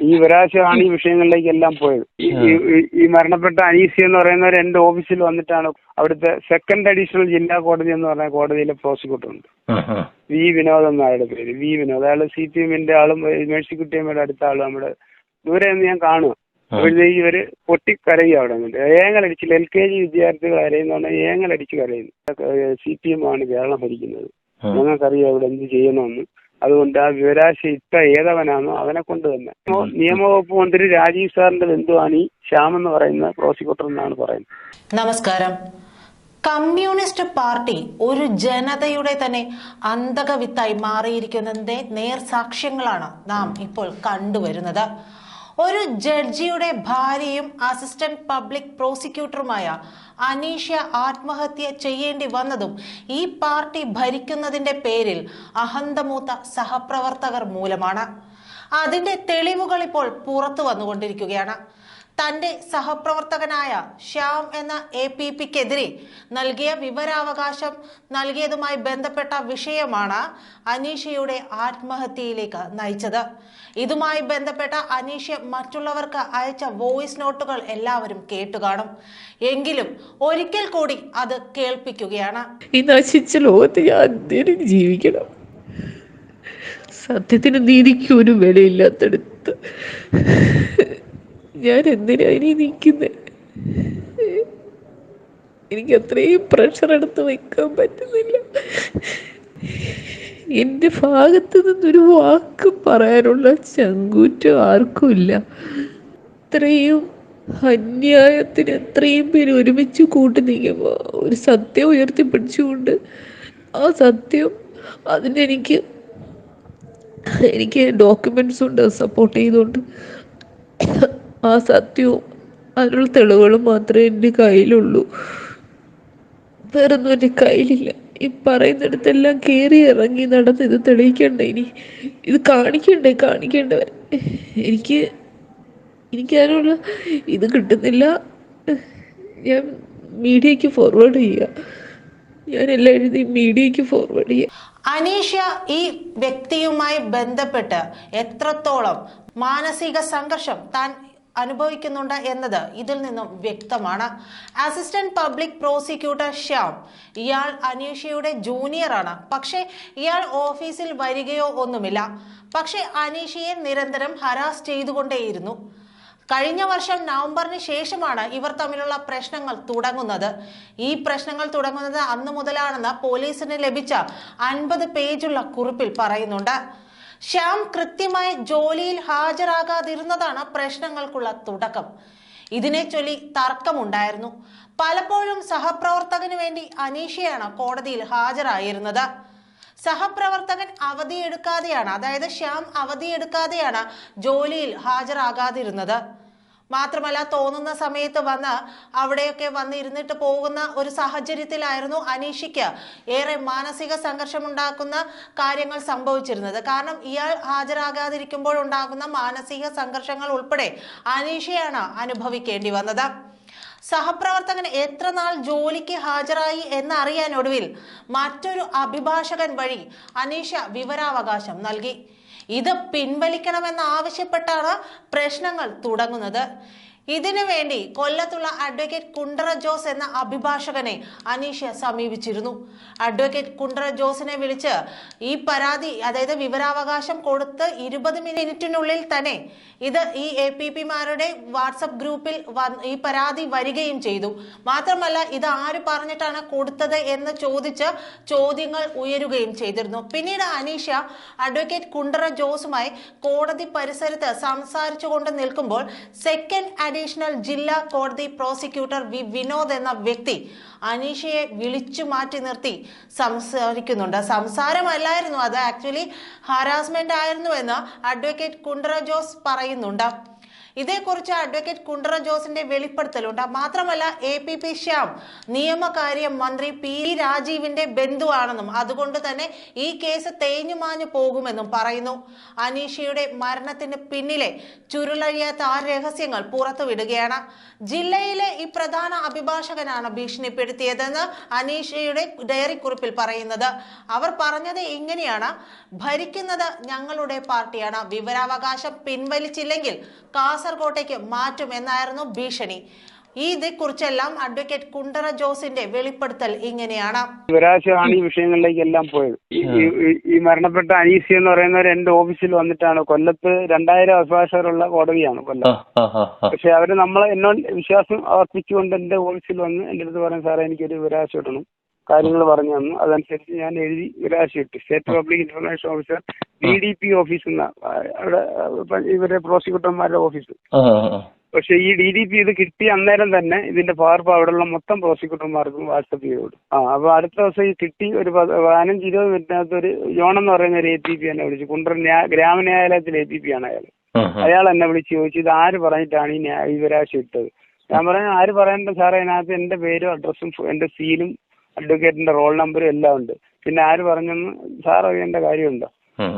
ഈ വിരാശമാണ് ഈ വിഷയങ്ങളിലേക്ക് എല്ലാം പോയത്. ഈ- മരണപ്പെട്ട അനീസി എന്ന് പറയുന്നവർ എന്റെ ഓഫീസിൽ വന്നിട്ടാണ് അവിടുത്തെ സെക്കൻഡ് അഡീഷണൽ ജില്ലാ കോടതി എന്ന് പറഞ്ഞ കോടതിയിലെ പ്രോസിക്യൂട്ടർ ഉണ്ട്. വി വിനോദ് എന്ന ആളുടെ പേര്. വി വിനോദ്. അയാൾ സി പി എമ്മിന്റെ ആളും മേഴ്സിക്കുട്ടിയമ്മയുടെ അടുത്ത ആളും നമ്മുടെ ദൂരെ നിന്ന് ഞാൻ കാണുക അപ്പോഴത്തേക്ക് ഇവർ പൊട്ടിക്കരയും അവിടെ നിന്നിട്ട് ഏങ്ങലടിച്ചില്ല. എൽ കെ ജി വിദ്യാർത്ഥികൾ അരയുന്ന പറഞ്ഞാൽ ഏങ്ങലടിച്ച് കരയുന്നു. സി പി എം ആണ് കേരളം ഭരിക്കുന്നത്. ഞങ്ങൾക്കറിയാം ഇവിടെ എന്ത് ചെയ്യണമെന്ന്. അതുകൊണ്ട് ആ വിവരാശി ഇത്ത ഏതവനാണോ അവനെ കൊണ്ട് തന്നെ. നിയമ- നിയമവകുപ്പ് മന്ത്രി രാജീവ് സാറിന്റെ ബന്ധുവാണ് ഈ ശ്യാം എന്ന് പറയുന്ന പ്രോസിക്യൂട്ടർ എന്നാണ് പറയുന്നത്. നമസ്കാരം. കമ്മ്യൂണിസ്റ്റ് പാർട്ടി ഒരു ജനതയുടെ തന്നെ അന്തകവിത്തായി മാറിയിരിക്കുന്നതിന്റെ നേർസാക്ഷ്യങ്ങളാണ് നാം ഇപ്പോൾ കണ്ടുവരുന്നത്. ഒരു ജഡ്ജിയുടെ ഭാര്യയും അസിസ്റ്റന്റ് പബ്ലിക് പ്രോസിക്യൂട്ടറുമായ അനീഷ ആത്മഹത്യ ചെയ്യേണ്ടി വന്നതും ഈ പാർട്ടി ഭരിക്കുന്നതിന്റെ പേരിൽ അഹന്തമൂത്ത സഹപ്രവർത്തകർ മൂലമാണ്. അതിന്റെ തെളിവുകൾ ഇപ്പോൾ പുറത്തു വന്നുകൊണ്ടിരിക്കുകയാണ്. തന്റെ സഹപ്രവർത്തകനായ ശ്യാം എന്ന എ പി പിക്കെതിരെ നൽകിയ വിവരാവകാശം നൽകിയതുമായി ബന്ധപ്പെട്ട വിഷയമാണ് അനീഷയുടെ ആത്മഹത്യയിലേക്ക് നയിച്ചത്. ഇതുമായി ബന്ധപ്പെട്ട അനീഷ മറ്റുള്ളവർക്ക് അയച്ച വോയിസ് നോട്ടുകൾ എല്ലാവരും കേട്ടു കാണും എങ്കിലും ഒരിക്കൽ കൂടി അത് കേൾപ്പിക്കുകയാണ്. നശിച്ച ലോകത്ത് ജീവിക്കണം. സത്യത്തിന് നീതിക്ക് ഒരു വിലയില്ലാത്തടുത്ത്. ഞാൻ എന്തിനാ ഇനി നിൽക്കുന്നത് എനിക്ക് അത്രയും പ്രഷർ എടുത്ത് വെക്കാൻ പറ്റുന്നില്ല. എന്റെ ഭാഗത്ത് നിന്നൊരു വാക്ക് പറയാനുള്ള ചങ്കൂറ്റം ആർക്കും ഇല്ല. ഇത്രയും അന്യായത്തിന് എത്രയും പേര് ഒരുമിച്ച് കൂട്ടി നിൽക്കുമ്പോൾ ഒരു സത്യം ഉയർത്തിപ്പിടിച്ചുകൊണ്ട് ആ സത്യം അതിനെനിക്ക് എനിക്ക് ഡോക്യുമെന്റ്സ് ഉണ്ട് സപ്പോർട്ട് ചെയ്തുകൊണ്ട് ആ സത്യവും അതിനുള്ള തെളിവുകളും മാത്രമേ എന്റെ കയ്യിലുള്ളൂ. വേറൊന്നും എന്റെ കയ്യിലില്ല. ഈ പറയുന്നിടത്തെല്ലാം കയറി ഇറങ്ങി നടന്ന് ഇത് തെളിയിക്കണ്ടേ? ഇനി ഇത് കാണിക്കണ്ടേ? കാണിക്കേണ്ടവർ എനിക്ക് എനിക്ക് അതിനുള്ള ഇത് കിട്ടുന്നില്ല. ഞാൻ മീഡിയയ്ക്ക് ഫോർവേഡ് ചെയ്യുക ഞാൻ എല്ലാം എഴുതി മീഡിയയ്ക്ക് ഫോർവേഡ് ചെയ്യുക അനീഷ ഈ വ്യക്തിയുമായി ബന്ധപ്പെട്ട് എത്രത്തോളം മാനസിക സംഘർഷം താൻ അനുഭവിക്കുന്നുണ്ട് എന്നത് ഇതിൽ നിന്നും വ്യക്തമാണ്. അസിസ്റ്റന്റ് പബ്ലിക് പ്രോസിക്യൂട്ടർ ശ്യാം ഇയാൾ അനീഷയുടെ ജൂനിയറാണ് പക്ഷേ ഇയാൾ ഓഫീസിൽ വരികയോ ഒന്നുമില്ല. പക്ഷേ അനീഷയെ നിരന്തരം ഹരാസ് ചെയ്തുകൊണ്ടേയിരുന്നു. കഴിഞ്ഞ വർഷം നവംബറിന് ശേഷമാണ് ഇവർ തമ്മിലുള്ള പ്രശ്നങ്ങൾ തുടങ്ങുന്നത്. ഈ പ്രശ്നങ്ങൾ തുടങ്ങുന്നത് അന്നു മുതലാണെന്ന് പോലീസിന് ലഭിച്ച അൻപത് പേജുള്ള കുറിപ്പിൽ പറയുന്നുണ്ട്. ശ്യാം കൃത്യമായി ജോലിയിൽ ഹാജരാകാതിരുന്നതാണ് പ്രശ്നങ്ങൾക്കുള്ള തുടക്കം. ഇതിനെ ചൊല്ലി തർക്കമുണ്ടായിരുന്നു. പലപ്പോഴും സഹപ്രവർത്തകന് വേണ്ടി അനീഷയാണ് കോടതിയിൽ ഹാജരായിരുന്നത്. സഹപ്രവർത്തകൻ അവധിയെടുക്കാതെയാണ് അതായത് ശ്യാം അവധിയെടുക്കാതെയാണ് ജോലിയിൽ ഹാജരാകാതിരുന്നത്. മാത്രമല്ല തോന്നുന്ന സമയത്ത് വന്ന് അവിടെയൊക്കെ വന്നിരുന്നിട്ട് പോകുന്ന ഒരു സാഹചര്യത്തിലായിരുന്നു അനീഷിക്ക് ഏറെ മാനസിക സംഘർഷമുണ്ടാക്കുന്ന കാര്യങ്ങൾ സംഭവിച്ചിരുന്നത്. കാരണം ഇയാൾ ഹാജരാകാതിരിക്കുമ്പോൾ ഉണ്ടാകുന്ന മാനസിക സംഘർഷങ്ങൾ ഉൾപ്പെടെ അനീഷയാണ് അനുഭവിക്കേണ്ടി വന്നത്. സഹപ്രവർത്തകൻ എത്ര നാൾ ജോലിക്ക് ഹാജരായി എന്നറിയാൻ ഒടുവിൽ മറ്റൊരു അഭിഭാഷകൻ വഴി അനീഷ വിവരാവകാശം നൽകി. ഇത് പിൻവലിക്കണമെന്ന് ആവശ്യപ്പെട്ടാണ് പ്രശ്നങ്ങൾ തുടങ്ങുന്നത്. ഇതിനു വേണ്ടി കൊല്ലത്തുള്ള അഡ്വക്കേറ്റ് കുണ്ടറ ജോസ് എന്ന അഭിഭാഷകനെ അനീഷ സമീപിച്ചിരുന്നു. അഡ്വക്കേറ്റ് കുണ്ടറ ജോസിനെ വിളിച്ച് ഈ പരാതി അതായത് വിവരാവകാശം കൊടുത്ത് ഇരുപത് മിനിറ്റിനുള്ളിൽ തന്നെ ഇത് ഈ എ പി പിമാരുടെ വാട്സപ്പ് ഗ്രൂപ്പിൽ ഈ പരാതി വരികയും ചെയ്തു. മാത്രമല്ല ഇത് ആര് പറഞ്ഞിട്ടാണ് കൊടുത്തത് എന്ന് ചോദിച്ച് ചോദ്യങ്ങൾ ഉയരുകയും ചെയ്തിരുന്നു. പിന്നീട് അനീഷ അഡ്വക്കേറ്റ് കുണ്ടറ ജോസുമായി കോടതി പരിസരത്ത് സംസാരിച്ചുകൊണ്ട് നിൽക്കുമ്പോൾ സെക്കൻഡ് അഡീഷണൽ ജില്ലാ കോടതി പ്രോസിക്യൂട്ടർ വി വിനോദ് എന്ന വ്യക്തി അനീഷയെ വിളിച്ചു മാറ്റി നിർത്തി സംസാരിക്കുന്നുണ്ട്. സംസാരമല്ലായിരുന്നു അത്. ആക്ച്വലി ഹാരാസ്മെന്റ് ആയിരുന്നു എന്ന് അഡ്വക്കേറ്റ് കുണ്ടറ ജോസ് പറയുന്നുണ്ട്. ഇതേക്കുറിച്ച് അഡ്വക്കേറ്റ് കുണ്ടറ ജോസിന്റെ വെളിപ്പെടുത്തലുണ്ട്. മാത്രമല്ല എ പി പി ശ്യാം നിയമകാര്യ മന്ത്രി പി രാജീവിന്റെ ബന്ധുവാണെന്നും അതുകൊണ്ട് തന്നെ ഈ കേസ് തേഞ്ഞുമാഞ്ഞു പോകുമെന്നും പറയുന്നു. അനീഷയുടെ മരണത്തിന് പിന്നിലെ ചുരുളഴിയാത്ത ആ രഹസ്യങ്ങൾ പുറത്തുവിടുകയാണ്. ജില്ലയിലെ ഈ പ്രധാന അഭിഭാഷകനാണ് ഭീഷണിപ്പെടുത്തിയതെന്ന് അനീഷയുടെ ഡയറി കുറിപ്പിൽ പറയുന്നത്. അവർ പറഞ്ഞത് ഇങ്ങനെയാണ്. ഭരിക്കുന്നത് ഞങ്ങളുടെ പാർട്ടിയാണ്. വിവരാവകാശം പിൻവലിച്ചില്ലെങ്കിൽ കാസർകോട്ടേക്ക് മാറ്റും എന്നായിരുന്നു ഭീഷണി. ഈ ഇതേക്കുറിച്ചെല്ലാം അഡ്വക്കേറ്റ് കുണ്ടറ ജോസിന്റെ വെളിപ്പെടുത്തൽ ഇങ്ങനെയാണ്. ഒരാഴ്ചയാണ് ഈ വിഷയങ്ങളിലേക്ക് എല്ലാം പോയത്. ഈ- മരണപ്പെട്ട അനീസി എന്ന് പറയുന്നവർ എന്റെ ഓഫീസിൽ വന്നിട്ടാണ് കൊല്ലത്ത് രണ്ടായിരം അഭിഭാഷകരുള്ള കോടതിയാണ് കൊല്ലം. പക്ഷെ അവർ നമ്മളെ എന്നോട് വിശ്വാസം അർപ്പിച്ചുകൊണ്ട് എന്റെ ഓഫീസിൽ വന്ന് എന്റെ അടുത്ത് പറയാൻ സാറേ എനിക്കൊരു ഒരാഴ്ച ഇടണം കാര്യങ്ങൾ പറഞ്ഞു തന്നു. അതനുസരിച്ച് ഞാൻ എഴുതി വിരാശ ഇട്ടു state public information officer B D P office എന്ന അവിടെ ഇവരുടെ പ്രോസിക്യൂട്ടർമാരുടെ ഓഫീസ് പക്ഷെ ഈ ഡി ഡി പി ഇത് കിട്ടിയ അന്നേരം തന്നെ ഇതിന്റെ പകർപ്പ് അവിടെയുള്ള മൊത്തം പ്രോസിക്യൂട്ടർമാർക്കും വാട്സപ്പ് ചെയ്ത്. കൊടുക്കും ആ അപ്പൊ അടുത്ത ദിവസം ഈ കിട്ടി ഒരു പത് പതിനഞ്ച് ഇരുപത് മിനിറ്റിനകത്ത് ഒരു ജോൺ എന്ന് പറയുന്ന ഒരു എ പി പി എന്നെ വിളിച്ചു. കുണ്ടർ ഗ്രാമ ഗ്രാമന്യായാലയത്തിൽ എ പി പി ആണ് അയാൾ അയാൾ എന്നെ വിളിച്ച് ചോദിച്ചു ഇത് ആര് പറഞ്ഞിട്ടാണ് ഈ വിവരാശ ഇട്ടത്? ഞാൻ പറഞ്ഞു ആര് പറയണ്ട സാറേ അതിനകത്ത് എന്റെ പേരും അഡ്രസ്സും എന്റെ സീലും അഡ്വക്കേറ്റിന്റെ റോൾ നമ്പറും എല്ലാം ഉണ്ട്. പിന്നെ ആര് പറഞ്ഞെന്ന് സാർ അറിയേണ്ട കാര്യമുണ്ടോ.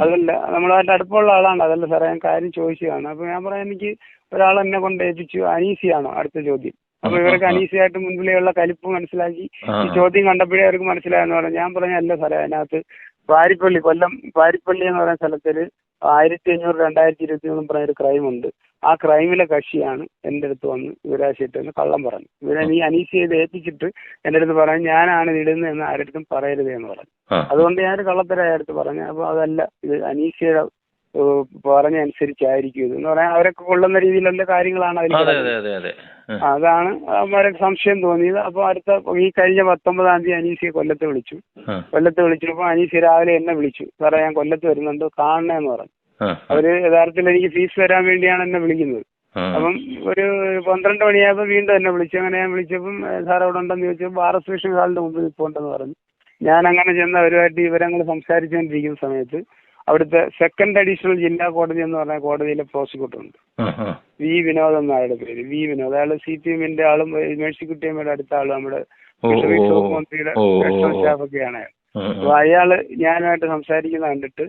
അതല്ല നമ്മളായിട്ട് അടുപ്പമുള്ള ആളാണ്. അതല്ല സാറേ ഞാൻ കാര്യം ചോദിച്ചതാണ്. അപ്പൊ ഞാൻ പറയാം എനിക്ക് ഒരാൾ എന്നെ കൊണ്ട് ഏൽപ്പിച്ചു അനീസിയാണോ അടുത്ത ചോദ്യം. അപ്പൊ ഇവർക്ക് അനീസിയായിട്ട് മുൻപിലെയുള്ള കലിപ്പ് മനസ്സിലാക്കി ഈ ചോദ്യം കണ്ടപ്പോഴേ അവർക്ക് മനസ്സിലായെന്ന് പറഞ്ഞു. ഞാൻ പറഞ്ഞ അല്ല സാറേ അതിനകത്ത് പാരിപ്പള്ളി കൊല്ലം പാരിപ്പള്ളി എന്ന് പറയുന്ന സ്ഥലത്തിൽ ആയിരത്തി അഞ്ഞൂറ് രണ്ടായിരത്തി ഇരുപത്തി മൂന്നും പറഞ്ഞ ഒരു ക്രൈം ഉണ്ട്. ആ ക്രൈമിലെ കക്ഷിയാണ് എന്റെ അടുത്ത് വന്ന് വിവരാശിട്ടെന്ന് കള്ളം പറഞ്ഞു. ഇവരെ നീ അനീസ് ചെയ്ത് ഏൽപ്പിച്ചിട്ട് എന്റെ അടുത്ത് പറഞ്ഞു ഞാനാണ് ഇടുന്നതെന്ന് ആരടുത്തും പറയരുത് എന്ന് പറഞ്ഞു. അതുകൊണ്ട് ഞാൻ കള്ളത്തരായ അടുത്ത് പറഞ്ഞു അപ്പൊ അതല്ല ഇത് അനീസയുടെ ഏഹ്, പറഞ്ഞ അനുസരിച്ചായിരിക്കും ഇത് എന്ന് പറയാൻ അവരൊക്കെ കൊള്ളുന്ന രീതിയിലുള്ള കാര്യങ്ങളാണ് അതിൽ അതെ അതെ അതെ അതെ. അതാണ് അവരെ സംശയം തോന്നിയത്. അപ്പൊ അടുത്ത ഈ കഴിഞ്ഞ പത്തൊമ്പതാം തീയതി അനീസിയെ കൊല്ലത്ത് വിളിച്ചു. കൊല്ലത്ത് വിളിച്ചപ്പോൾ അനീഷ രാവിലെ എന്നെ വിളിച്ചു. സാറേ ഞാൻ കൊല്ലത്ത് വരുന്നുണ്ട് കാണണേന്ന് പറഞ്ഞു. അവർ യഥാർത്ഥത്തിൽ എനിക്ക് ഫീസ് തരാൻ വേണ്ടിയാണ് എന്നെ വിളിക്കുന്നത് അപ്പം ഒരു പന്ത്രണ്ട് മണിയായപ്പോൾ വീണ്ടും എന്നെ വിളിച്ചു. അങ്ങനെ ഞാൻ വിളിച്ചപ്പം സാർ അവിടെ ഉണ്ടെന്ന് ചോദിച്ചപ്പോൾ ബാർ അസോസിയേഷൻ ഹാളിന്റെ മുമ്പിൽ നിൽപ്പുണ്ടെന്ന് പറഞ്ഞു. ഞാൻ അങ്ങനെ ചെന്ന് അവരുമായിട്ട് വിവരങ്ങൾ സംസാരിച്ചുകൊണ്ടിരിക്കുന്ന സമയത്ത് അവിടുത്തെ സെക്കൻഡ് അഡീഷണൽ ജില്ലാ കോടതി എന്ന് പറഞ്ഞ കോടതിയിലെ പ്രോസിക്യൂട്ടർ ഉണ്ട്. വി. വിനോദ് എന്ന ആളുടെ പേര്. വി. വിനോദ്. അയാൾ സി പി എമ്മിന്റെ ആളും മേഴ്സിക്കുട്ടിയമ്മയുടെ അടുത്ത ആളും നമ്മുടെ ഫിഷറീസ് വകുപ്പ് മന്ത്രിയുടെ സ്റ്റാഫ് ഒക്കെയാണ്. അപ്പൊ അയാൾ ഞാനുമായിട്ട് സംസാരിക്കുന്ന കണ്ടിട്ട്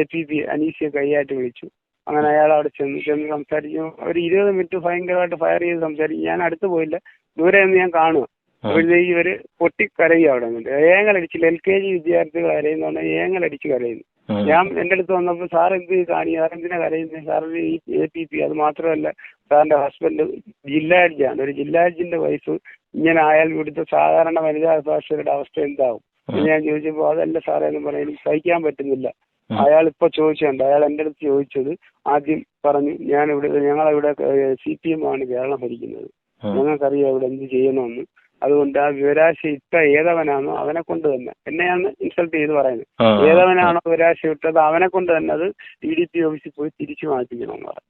എ പി പി അനീസിയെ കൈയായിട്ട് വിളിച്ചു. അങ്ങനെ അയാൾ അവിടെ ചെന്ന് ചെന്ന് സംസാരിച്ചു. ഒരു ഇരുപത് മിനിറ്റ് ഭയങ്കരമായിട്ട് ഫയർ ചെയ്ത് സംസാരിക്കും ഞാൻ അടുത്ത് പോയില്ല. ദൂരെ നിന്ന് ഞാൻ കാണുക അപ്പോഴത്തേക്ക് ഇവർ പൊട്ടിക്കരയും അവിടെ നിന്നിട്ട് ഏങ്ങലടിച്ചില്ല എൽ കെ ജി വിദ്യാർത്ഥികൾ കരയുന്നതാണ് ഏങ്ങലടിച്ച് കരയുന്നു. ഞാൻ എന്റെ അടുത്ത് വന്നപ്പോൾ സാർ എന്ത് കാണി? സാർ എന്തിനാ കരയുന്നത് സാർ ഈ എ പി പി അത് മാത്രമല്ല സാറിന്റെ ഹസ്ബൻഡ് ജില്ലാ ജഡ്ജാണ് ഒരു ജില്ലാ ജഡ്ജിന്റെ വൈഫ് ഇങ്ങനെ ആയാൽ ഇവിടുത്തെ സാധാരണ വനിതാ അഭിഭാഷകരുടെ അവസ്ഥ എന്താവും? ഞാൻ ചോദിച്ചപ്പോൾ അതല്ല സാറേ എന്ന് പറയാൻ എനിക്ക് സഹിക്കാൻ പറ്റുന്നില്ല. അയാൾ ഇപ്പൊ ചോദിച്ചുണ്ട് അയാൾ എന്റെ അടുത്ത് ചോദിച്ചത് ആദ്യം പറഞ്ഞു ഞാൻ ഇവിടെ ഞങ്ങളിവിടെ സി പി എം ആണ് കേരളം ഭരിക്കുന്നത്. ഞങ്ങൾക്കറിയാം ഇവിടെ എന്ത് ചെയ്യണമെന്ന് അതുകൊണ്ട് ആ വിവരാശ ഇട്ട ഏതവനാണോ അവനെ കൊണ്ട് തന്നെ എന്നെയാണ് ഇൻസൾട്ട് ചെയ്ത് പറയുന്നത്. ഏതവനാണോ വിവരാശ ഇട്ടത് അവനെ കൊണ്ട് തന്നെ അത് ഡി ഡി പി ഓഫീസിൽ പോയി തിരിച്ചു മാറ്റിക്കണം എന്ന് പറഞ്ഞു.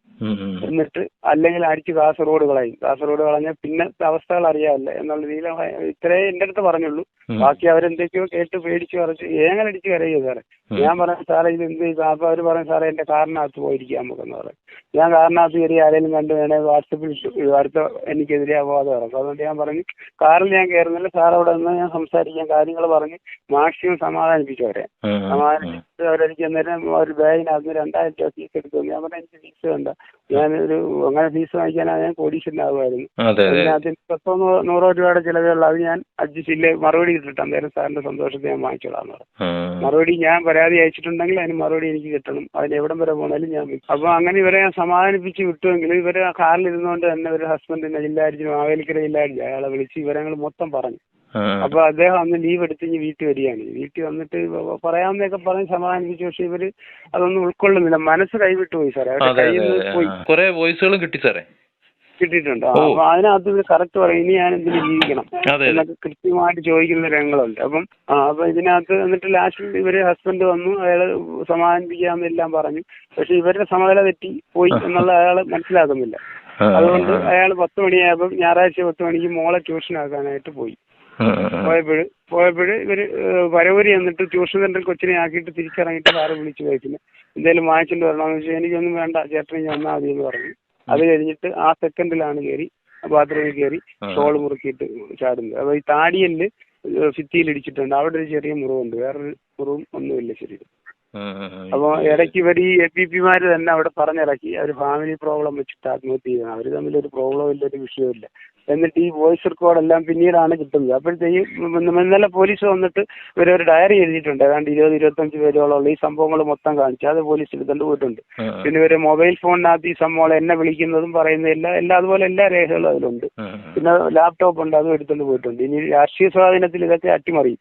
എന്നിട്ട് അല്ലെങ്കിൽ അടിച്ച് കാസർഗോഡ് കളയും കാസർഗോഡ് കളഞ്ഞാൽ പിന്നെ അവസ്ഥകൾ അറിയാമല്ല എന്നുള്ള രീതിയിൽ ഇത്രേ എന്റെ അടുത്ത് പറഞ്ഞുള്ളൂ. ബാക്കി അവരെന്തൊക്കെയോ കേട്ട് പേടിച്ച് പറച്ച് ഏങ്ങലടിച്ച് കരയുക സാറേ. ഞാൻ പറഞ്ഞു സാറേ ഇത് എന്ത് അപ്പൊ അവർ പറഞ്ഞു സാറേ എന്റെ കാറിനകത്ത് പോയിരിക്കാൻ നമുക്കെന്ന് പറയും ഞാൻ കാറിനകത്ത് കയറി ആരെങ്കിലും കണ്ടു വേണേ വാട്സപ്പിൽ അടുത്ത എനിക്കെതിരെ അപവാദം ഇറക്കും അതുകൊണ്ട് ഞാൻ പറഞ്ഞു കാറിൽ ഞാൻ കയറുന്നില്ല. സാർ അവിടെ നിന്ന് ഞാൻ സംസാരിക്കാൻ കാര്യങ്ങൾ പറഞ്ഞ് മാക്സിമം സമാധാനിപ്പിച്ചു അവരെ. സമാധാനിപ്പിച്ച് അവരെനിക്ക് അന്നേരം ഒരു ബാഗിനകത്ത് രണ്ടായിരം രൂപ ഫീസ് എടുത്തു. ഞാൻ പറഞ്ഞു എനിക്ക് ഫീസ് വേണ്ട. ഞാനൊരു അങ്ങനെ ഫീസ് വാങ്ങിക്കാനാണ് ഞാൻ കോടീശ്വരനാകുമായിരുന്നു അതെ അതെ. അതിനകത്ത് പത്തോ നൂറോ രൂപയുടെ ചിലവുള്ള അത് ഞാൻ അഡ്ജസ്റ്റ് ഇല്ല. മറുപടി കിട്ടിട്ട് അന്നേരം സാറിന്റെ സന്തോഷത്തെ ഞാൻ വാങ്ങിച്ചോളാം മറുപടി ഞാൻ പരാതി അയച്ചിട്ടുണ്ടെങ്കിൽ അതിന് മറുപടി എനിക്ക് കിട്ടണം. അതിന് എവിടം വരെ പോണാലും ഞാൻ. അപ്പൊ അങ്ങനെ ഇവരെ ഞാൻ സമാധാനിപ്പിച്ച് വിട്ടുവെങ്കിൽ ഇവരെ ആ കാറിൽ ഇരുന്നുകൊണ്ട് തന്നെ ഒരു ഹസ്ബൻഡിന്റെ ജില്ലാരിച്ചും ആവേലിക്കര ജില്ലാരിച്ചും അയാളെ വിളിച്ച് ഇവരങ്ങൾ മൊത്തം പറഞ്ഞു. അപ്പൊ അദ്ദേഹം അന്ന് ലീവ് എടുത്ത് ഇനി വീട്ടിൽ വരികയാണ്. വീട്ടിൽ വന്നിട്ട് പറയാമെന്നൊക്കെ പറഞ്ഞ് സമാധാനിപ്പിച്ചു പക്ഷെ ഇവർ അതൊന്നും ഉൾക്കൊള്ളുന്നില്ല. മനസ്സ് കൈവിട്ടു പോയി സാറേ. അവരുടെ കയ്യിൽ നിന്ന് പോയി. കുറെ വോയിസുകളും കിട്ടി സാറേ. കിട്ടിയിട്ടുണ്ട്. അപ്പൊ അതിനകത്ത് ഇത് കറക്റ്റ് പറയും ഇനി ഞാൻ എന്തിനു ജീവിക്കണം. എന്നൊക്കെ കൃത്യമായിട്ട് ചോദിക്കുന്ന രംഗങ്ങളുണ്ട്. അപ്പം അപ്പൊ ഇതിനകത്ത് എന്നിട്ട് ലാസ്റ്റിൽ ഇവർ ഹസ്ബൻഡ് വന്നു. അയാൾ സമാധാനിപ്പിക്കാമെന്നെല്ലാം പറഞ്ഞു. പക്ഷെ ഇവരുടെ സമനില തെറ്റി പോയി എന്നുള്ള അയാൾ മനസ്സിലാക്കുന്നില്ല അതുകൊണ്ട് അയാൾ പത്ത് മണിയായപ്പോൾ ഞായറാഴ്ച പത്ത് മണിക്ക് മോളെ ട്യൂഷൻ ആക്കാനായിട്ട് പോയി. പോയപ്പോഴ് പോയപ്പോഴ് ഇവർ ഏഹ് വരവൂരി എന്നിട്ട് ട്യൂഷൻ സെന്ററിൽ കൊച്ചിനെ ആക്കിയിട്ട് തിരിച്ചിറങ്ങിയിട്ട് സാറ് വിളിച്ചു പോയി. പിന്നെ എന്തെങ്കിലും വാങ്ങിച്ചിട്ട് വരണമെന്ന് വെച്ചാൽ എനിക്കൊന്നും വേണ്ട ചേട്ടൻ ഞാൻ വന്നാൽ മതി എന്ന് പറഞ്ഞു. അത് കഴിഞ്ഞിട്ട് ആ സെക്കൻഡിലാണ് കയറി ബാത്റൂമിൽ കയറി. ഷോൾ മുറുക്കിയിട്ട് ചാടുന്നത്. അപ്പൊ ഈ താടിയൽ ഭിത്തിയിൽ ഇടിച്ചിട്ടുണ്ട്. അവിടെ ഒരു ചെറിയ മുറിവുണ്ട്. വേറൊരു മുറിവും ഒന്നുമില്ല ശരീരം അപ്പോൾ ഇടയ്ക്ക് ഇവർ ഈ എ പി പിമാര് തന്നെ അവിടെ പറഞ്ഞിറക്കി. അവർ ഫാമിലി പ്രോബ്ലം വെച്ചിട്ട് ആത്മഹത്യ ചെയ്യണം അവർ തമ്മിൽ ഒരു പ്രോബ്ലം ഇല്ല ഒരു വിഷയമില്ല എന്നിട്ട് ഈ വോയിസ് റെക്കോർഡ് എല്ലാം പിന്നീടാണ് കിട്ടുന്നത്. അപ്പോഴത്തേക്കും ഇന്നലെ പോലീസ് വന്നിട്ട് ഇവരൊരു ഡയറി എഴുതിയിട്ടുണ്ട്. ഏതാണ്ട് ഇരുപത് ഇരുപത്തഞ്ച് പേരോളം ഉള്ള ഈ സംഭവങ്ങൾ മൊത്തം കാണിച്ചു അത് പോലീസ് എടുത്തുകൊണ്ട് പോയിട്ടുണ്ട്. പിന്നെ ഇവർ മൊബൈൽ ഫോണിനകത്ത് ഈ സംഭവം എന്നെ വിളിക്കുന്നതും പറയുന്നത് എല്ലാ എല്ലാ അതുപോലെ എല്ലാ രേഖകളും അതിലുണ്ട്. പിന്നെ ലാപ്ടോപ്പ് ഉണ്ട് അതും എടുത്തുകൊണ്ട് പോയിട്ടുണ്ട്. ഇനി രാഷ്ട്രീയ സ്വാധീനത്തിൽ ഇതൊക്കെ അട്ടിമറി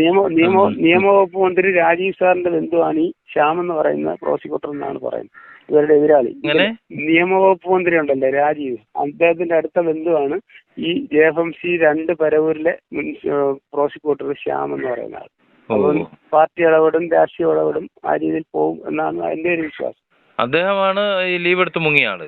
നിയമ നിയമ. നിയമവകുപ്പ് മന്ത്രി രാജീവ് സാറിന്റെ ബന്ധുവാണ് ഈ ശ്യാം എന്ന് പറയുന്ന പ്രോസിക്യൂട്ടർ എന്നാണ് പറയുന്നത്. ഇവരുടെ എതിരാളി? നിയമവകുപ്പ് മന്ത്രി ഉണ്ടല്ലോ രാജീവ്. അദ്ദേഹത്തിന്റെ അടുത്ത ബന്ധുവാണ് ഈ ജെ എഫ് എം സി രണ്ട് പരവൂരിലെ പ്രോസിക്യൂട്ടർ ശ്യാം എന്ന് പറയുന്ന ആൾ. അപ്പം പാർട്ടി ഇടപെടും രാഷ്ട്രീയ ഇടപെടും ആ രീതിയിൽ പോകും എന്നാണ് എന്റെ ഒരു വിശ്വാസം. അദ്ദേഹമാണ് ഈ ലീവ് എടുത്ത് മുങ്ങിയ ആൾ.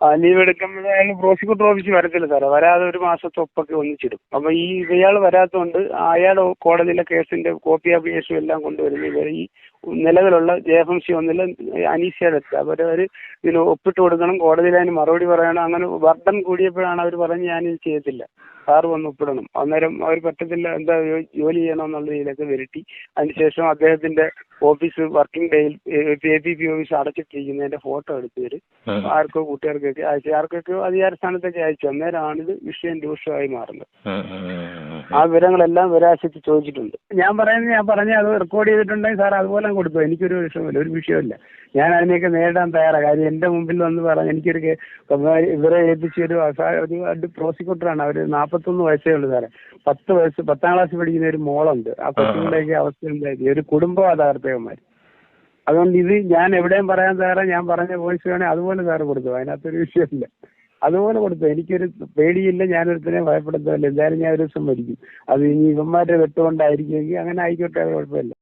ആ ലീവ് എടുക്കുമ്പോൾ അയാൾ പ്രോസിക്യൂട്ടർ ഓഫീസിൽ വരത്തില്ല സാറേ. വരാതെ ഒരു മാസത്തെ ഒപ്പൊക്കെ ഒന്നിച്ചിടും. അപ്പൊ ഈ ഇയാൾ വരാത്തതുകൊണ്ട് അയാൾ കോടതിയിലെ കേസിന്റെ കോപ്പി ആപ്ലിക്കേഷനും എല്ലാം കൊണ്ടുവരുന്ന. ഇവർ ഈ നിലവിലുള്ള ജെ എഫ് എം സി ഒന്നിൽ അനീഷയുടെ അടുത്ത് അവർ അവർ ഇതിന് ഒപ്പിട്ട് കൊടുക്കണം. കോടതിയിൽ അതിന് മറുപടി പറയണം. അങ്ങനെ വർദ്ധം കൂടിയപ്പോഴാണ് അവർ പറഞ്ഞ് ഞാനിത് ചെയ്യത്തില്ല. സാറ് വന്ന് ഒപ്പിടണം. അന്നേരം അവർ പറ്റത്തില്ല എന്താ ജോലി ചെയ്യണമെന്നുള്ള രീതിയിലൊക്കെ വരുത്തി അതിനുശേഷം അദ്ദേഹത്തിന്റെ ഓഫീസ് വർക്കിംഗ് ഡേയിൽ എ പി പി ഓഫീസ് അടച്ചിട്ടിരിക്കുന്നതിന്റെ ഫോട്ടോ എടുത്ത് വരും ഉം, ആർക്കോ കൂട്ടുകാർക്കൊക്കെ അയച്ചു ആർക്കൊക്കെ അധികാര സ്ഥാനത്തൊക്കെ അയച്ചു. അന്നേരമാണ് ഇത് വിഷയം രൂക്ഷമായി മാറുന്നത്. ആ വിവരങ്ങളെല്ലാം വരാശത്തി ചോദിച്ചിട്ടുണ്ട്. ഞാൻ പറയുന്നത് ഞാൻ പറഞ്ഞ അത് റെക്കോർഡ് ചെയ്തിട്ടുണ്ടെങ്കിൽ സാർ അതുപോലെ കൊടുത്തു. എനിക്കൊരു വിഷയമില്ല ഒരു വിഷയമില്ല ഞാൻ അതിനെയൊക്കെ നേരിടാൻ തയ്യാറാണ്. കാര്യം എന്റെ മുമ്പിൽ വന്ന് പറഞ്ഞു എനിക്കൊരു ഇവരെ ഏൽപ്പിച്ചൊരു പ്രോസിക്യൂട്ടറാണ് അവർ നാൽപ്പത്തൊന്ന് വയസ്സേ ഉള്ളൂ സാറേ. പത്ത് വയസ്സ് പത്താം ക്ലാസ് പഠിക്കുന്ന ഒരു മോളുണ്ട്. ആ കൊച്ചുങ്ങളുടെയൊക്കെ അവസ്ഥ എന്തായിരിക്കും ഒരു കുടുംബം തകർത്തവന്മാർ അതുകൊണ്ട് ഇത് ഞാൻ എവിടെയും പറയാൻ തയ്യാറാ ഞാൻ പറഞ്ഞ വോയിസ് വേണേൽ അതുപോലെ സാറ് കൊടുത്തു. അതിനകത്തൊരു വിഷയമില്ല. അതുപോലെ കൊടുത്തു. എനിക്കൊരു പേടിയില്ല ഞാനൊരുത്തനെ ഭയപ്പെടുത്തില്ല എന്തായാലും ഞാൻ ഒരു ദിവസം മരിക്കും. അത് ഇനി ഇവന്മാരുടെ വെട്ടുകൊണ്ടായിരിക്കുമെങ്കിൽ അങ്ങനെ ആയിക്കോട്ടെ കുഴപ്പമില്ല.